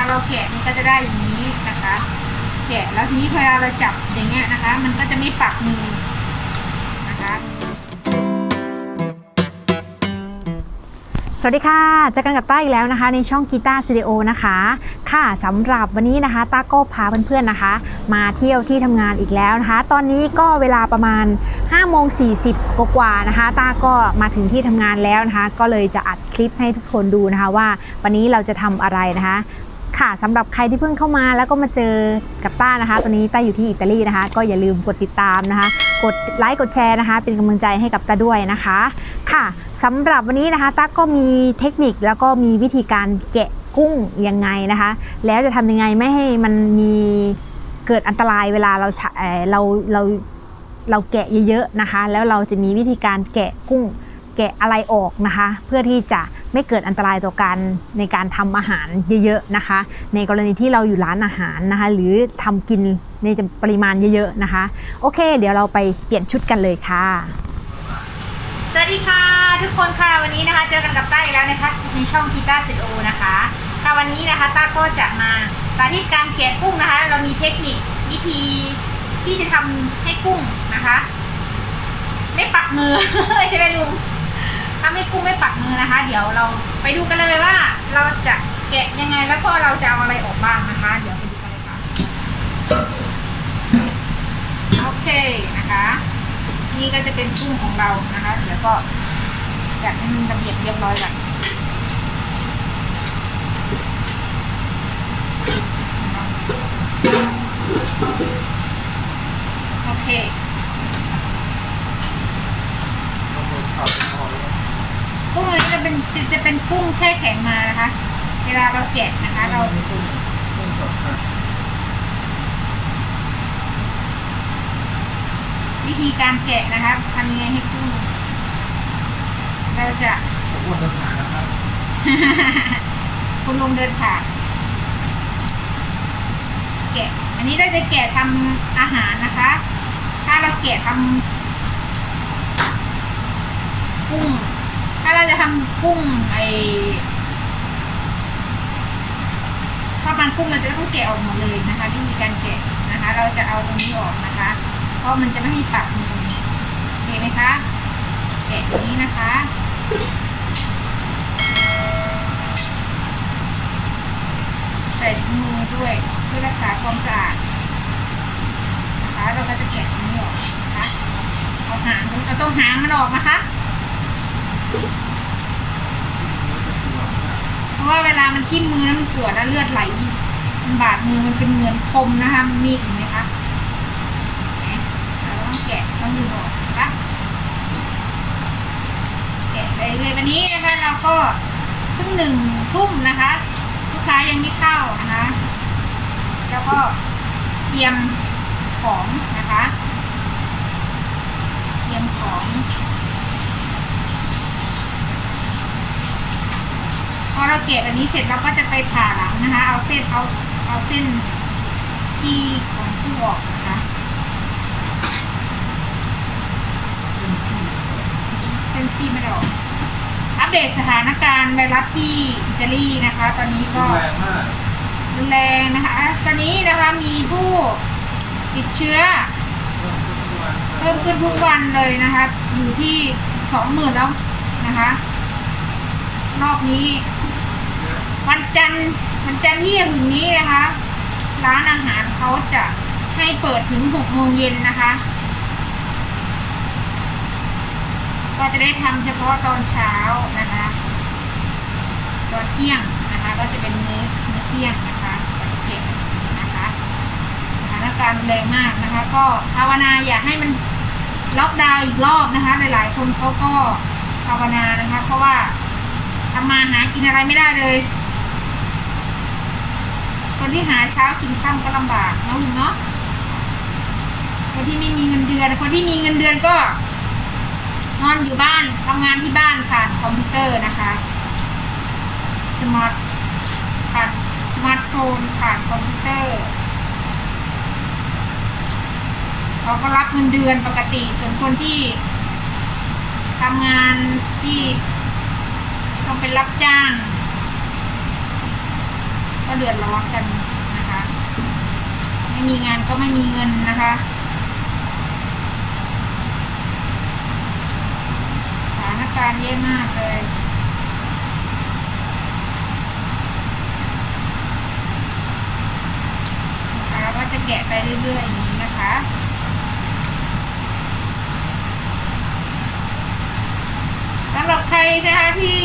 าเราแกะมันก็จะได้อย่างนี้นะคะ แกะแล้วทีนี้เวลาเราจับอย่างเงี้ยนะคะ มันก็จะไม่ปักมือนะคะสวัสดีค่ะเจอกันกับต้าอีกแล้วนะคะ ในช่องกีตาร์สตูดิโอนะคะ ค่ะสำหรับวันนี้นะคะต้าก็พาเพื่อนๆนะคะ มาเที่ยวที่ทำงานอีกแล้วนะคะ ตอนนี้ก็เวลาประมาณ5โมง40กว่าๆนะคะต้าก็มาถึงที่ทำงานแล้วนะคะ ก็เลยจะอัดคลิปให้ทุกคนดูนะคะว่า วันนี้เราจะทำอะไรนะคะ ค่ะสำหรับใครที่เพิ่งเข้ามาแล้วก็มาเจอกับต้านะคะ ตอนนี้ต้าอยู่ที่อิตาลีนะคะ ก็อย่าลืมกดติดตามนะคะ กดไลค์กดแชร์นะคะ เป็นกำลังใจให้กับต้าด้วยนะคะ ค่ะสำหรับวันนี้นะคะต้าก็มีเทคนิคแล้วก็มีวิธีการแกะกุ้งยังไงนะคะ แล้วจะทำยังไงไม่ให้มันมีเกิดอันตรายเวลาเราเราเราเราแกะเยอะๆนะคะ แล้วเราจะมีวิธีการแกะกุ้ง แกะอะไรออกนะคะ เพื่อที่จะไม่เกิดอันตรายต่อการในการทำอาหารเยอะๆนะคะ ในกรณีที่เราอยู่ร้านอาหารนะคะ หรือทำกินในจำปริมาณเยอะๆนะคะ โอเค เดี๋ยวเราไปเปลี่ยนชุดกันเลยค่ะ สวัสดีค่ะ ทุกคนค่ะวันนี้นะคะ เจอกันกับต้าอีกแล้วนะคะในช่องกีตาร์สิโอนะคะค่ะวันนี้นะคะต้าก็จะมาสาธิตการแกะกุ้งนะคะ เรามีเทคนิควิธีที่จะทำให้กุ้งนะคะ ไม่ปักมือใช่ไหมลุง ทำให้กุ้งไม่ปักมือนะคะ เดี๋ยวเราไปดูกันเลยว่า เราจะแกะยังไงแล้วก็เราจะเอาอะไรออกบ้างนะคะ เดี๋ยวไปดูกันเลยค่ะโอเคนะคะ นี่ก็จะเป็นกุ้งของเรานะคะเดี๋ยวก็จัดให้มันระเบียบเรียบร้อยก่อนโอเค กุ้งอันนี้จะเป็นจะเป็นกุ้งแช่แข็งมานะคะ เวลาเราแกะนะคะ เราวิธีการแกะนะคะทำยังไงให้กุ้งเราจะคุณลุงเดินผ่านแกะ อันนี้เราจะแกะทำอาหารนะคะ ถ้าเราแกะทำกุ้ง ถ้าเราจะทำกุ้งไอข้าวมันกุ้งเราจะต้องแกะออกหมดเลยนะคะวิธีการแกะนะคะ เราจะเอาตรงนี้ออกนะคะ เพราะมันจะไม่ให้ปักมือโอเคไหมคะแกะอย่างนี้นะคะใส่ถุงมือด้วยเพื่อรักษาความสะอาดนะคะ เราก็จะแกะตรงนี้ออกนะคะเอาหางเราต้องหางมันออกนะคะ เพราะว่าเวลามันทิ่มมือแล้วมันปวดแล้วเลือดไหลมันบาดมือมันเป็นเหมือนคมนะคะมีดเห็นไหมคะเราต้องแกะต้องดึงออกนะคะแกะไปเลยวันนี้นะคะเราก็เพิ่งหนึ่งทุ่มนะคะ ลูกค้ายังไม่เข้านะคะ แล้วก็เตรียมของนะคะ เตรียมของ พอ เราเก็บอันนี้เสร็จเราก็จะไปผ่าหลังนะคะ เอาเส้นเอาเอาเส้นที่ของผู้ออกนะคะเส้นที่ไม่ได้ออกอัปเดตสถานการณ์ไวรัสที่อิตาลีนะคะ ตอนนี้ก็แรงมากรุนแรงนะคะตอนนี้นะคะมีผู้ติดเชื้อ เพิ่มขึ้นทุกวันเลยนะคะ อยู่ที่สองหมื่นแล้วนะคะ รอบนี้ วันจันทร์วันจันทร์ที่จะถึงนี้นะคะ ร้านอาหารเขาจะให้เปิดถึงหกโมงเย็นนะคะ ก็จะได้ทำเฉพาะตอนเช้านะคะตอนเที่ยงนะคะก็จะเป็นมื้อมื้อเที่ยงนะคะเก็นะคะสถานการณ์แรงมากนะคะ ก็ภาวนาอย่าให้มันล็อกดาวน์อีกรอบนะคะ หลาย ๆ คนเขาก็ภาวนานะคะ เพราะว่าทำมาหากินอะไรไม่ได้เลย คนที่หาเช้ากินค่ำก็ลำบากเนาะลุงเนาะคนที่ไม่มีเงินเดือน คนที่มีเงินเดือนก็ นอนอยู่บ้านทำงานที่บ้านผ่านคอมพิวเตอร์นะคะสมาร์ทผ่านสมาร์ทโฟนผ่านคอมพิวเตอร์เขาก็รับเงินเดือนปกติ ส่วนคนที่ทำงานที่ต้องเป็นรับจ้าง ก็เดือดร้อนกันนะคะ ไม่มีงานก็ไม่มีเงินนะคะสถานการณ์แย่มากเลยนะคะแล้วก็จะแกะไปเรื่อยๆอย่างนี้นะคะสำหรับใครนะคะที่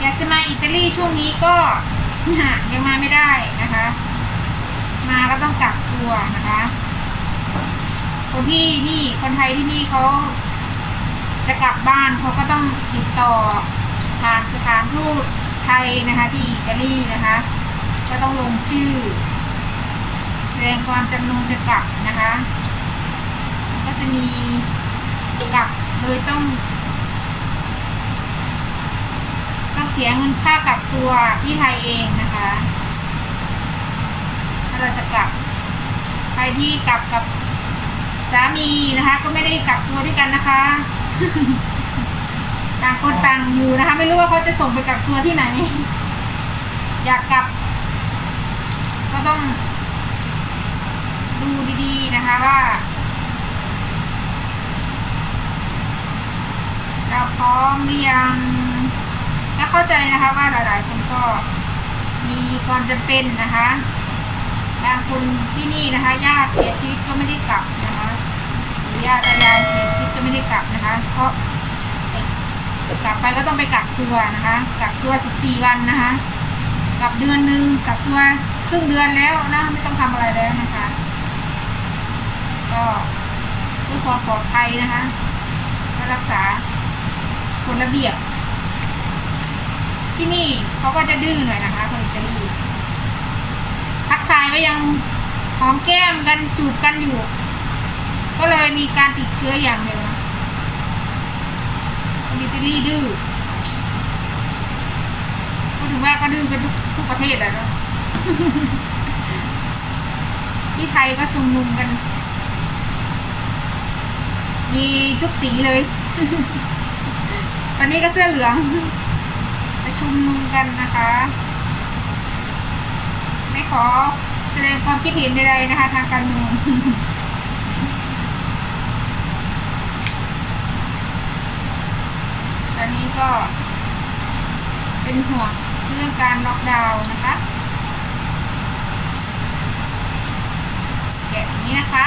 อยากจะมาอิตาลีช่วงนี้ก็ ยังมาไม่ได้นะคะ มาก็ต้องกักตัวนะคะ คนที่นี่คนไทยที่นี่เขาจะกลับบ้านเขาก็ต้องติดต่อทางสถานทูตไทยนะคะที่อิตาลีนะคะ ก็ต้องลงชื่อแสดงความจำนงจะกลับนะคะ ก็จะมีกลับโดยต้อง ต้อง เสียเงินค่ากักตัวที่ไทยเองนะคะ ถ้าเราจะกลับใครที่กลับกับสามีนะคะ ก็ไม่ได้กลับตัวด้วยกันนะคะ ต่างคนต่างอยู่นะคะ ไม่รู้ว่าเขาจะส่งไปกักตัวที่ไหน อยากกลับ ก็ต้องดูดีๆนะคะว่าเราพร้อมหรือยัง เข้าใจนะคะว่าหลายๆคนก็มีความจำเป็นนะคะบางคนที่นี่นะคะญาติเสียชีวิตก็ไม่ได้กลับนะคะหรือญาติยายเสียชีวิตก็ไม่ได้กลับนะคะ เพราะกลับไปก็ต้องไปกักตัวนะคะกักตัว 14 วันนะคะกับเดือนหนึ่งกักตัวครึ่งเดือนแล้วนะไม่ต้องทำอะไรแล้วนะคะ ก็เพื่อความปลอดภัยนะคะก็รักษากฎระเบียบ ที่นี่เขาก็จะดื้อหน่อยนะคะคนอิตาลีทักทายก็ยังหอมแก้มกันจูบกันอยู่ ก็เลยมีการติดเชื้ออย่างเดียวคนอิตาลีดื้อก็ถือว่าก็ดื้อกันทุกทุกประเทศอะเนะที่ไทยก็ชุมนุมกันมีทุกสีเลย ตอนนี้ก็เสื้อเหลือง ชุมนุมกันนะคะ ไม่ขอแสดงความคิดเห็นใดๆนะคะ ทางการเมืองตอนนี้ก็เป็นห่วงเรื่องการล็อกดาวน์นะคะแกะอย่างนี้นะคะ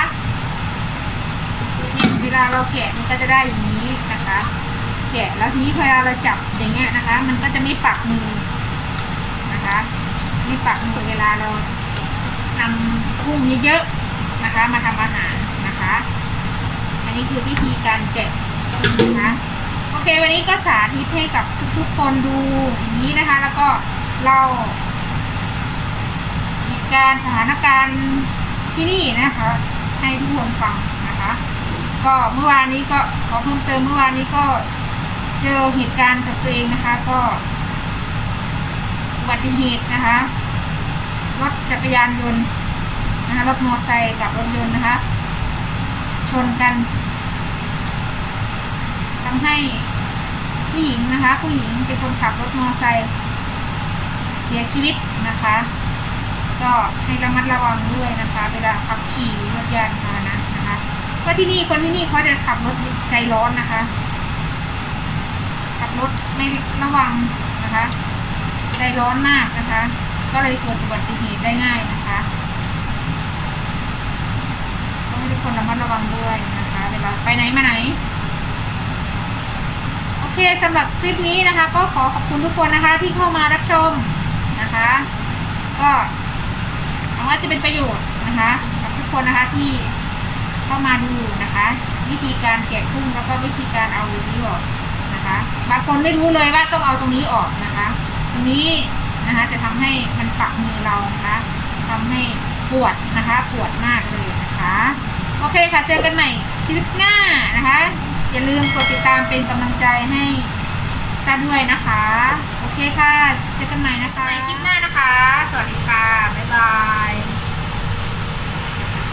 เนี่ยเวลาเราแกะมันก็จะได้อย่างนี้นะคะ แกะแล้วทีนี้พอเราจับอย่างเงี้ยนะคะ มันก็จะไม่ปักมือนะคะ ไม่ปักมือเวลาเรานำกุ้งเยอะๆนะคะ มาทำอาหารนะคะ อันนี้คือวิธีการแกะนะคะโอเควันนี้ก็สาธิตให้กับทุกๆคนดูอย่างนี้นะคะ แล้วก็เราเหตุการณ์สถานการณ์ที่นี่นะคะ ให้ทุกคนฟังนะคะ ก็เมื่อวานนี้ก็ขอเพิ่มเติมเมื่อวานนี้ก็ เจอเหตุการณ์กับตัวเองนะคะ ก็อุบัติเหตุนะคะรถจักรยานยนต์นะคะรถมอเตอร์ไซค์กับรถยนต์นะคะ ชนกันทำให้ผู้หญิงนะคะ ผู้หญิงเป็นคนขับรถมอเตอร์ไซค์เสียชีวิตนะคะ ก็ให้ระมัดระวังด้วยนะคะ เวลาขับขี่รถยานพาหนะนะคะเพราะที่นี่คนที่นี่เขาจะขับรถใจร้อนนะคะ รถไม่ระวังนะคะใจร้อนมากนะคะ ก็เลยเกิดอุบัติเหตุได้ง่ายนะคะต้องให้ทุกคนระมัดระวังด้วยนะคะ เวลาไปไหนมาไหน โอเคสำหรับคลิปนี้นะคะ ก็ขอขอบคุณทุกคนนะคะ ที่เข้ามารับชมนะคะ ก็หวังว่าจะเป็นประโยชน์นะคะกับทุกคนนะคะที่เข้ามาดูนะคะ วิธีการแกะกุ้งแล้วก็วิธีการเอานี้ออก นะคะ บางคนไม่รู้เลยว่าต้องเอาตรงนี้ออกนะคะ ตรงนี้นะคะจะทำให้มันปักมือเรานะคะทำให้ปวดนะคะ ปวดมากเลยนะคะ โอเคค่ะ เจอกันใหม่คลิปหน้านะคะ อย่าลืมกดติดตามเป็นกำลังใจให้ตาด้วยนะคะ โอเคค่ะ เจอกันใหม่นะคะ คลิปหน้านะคะ สวัสดีค่ะ บ๊ายบาย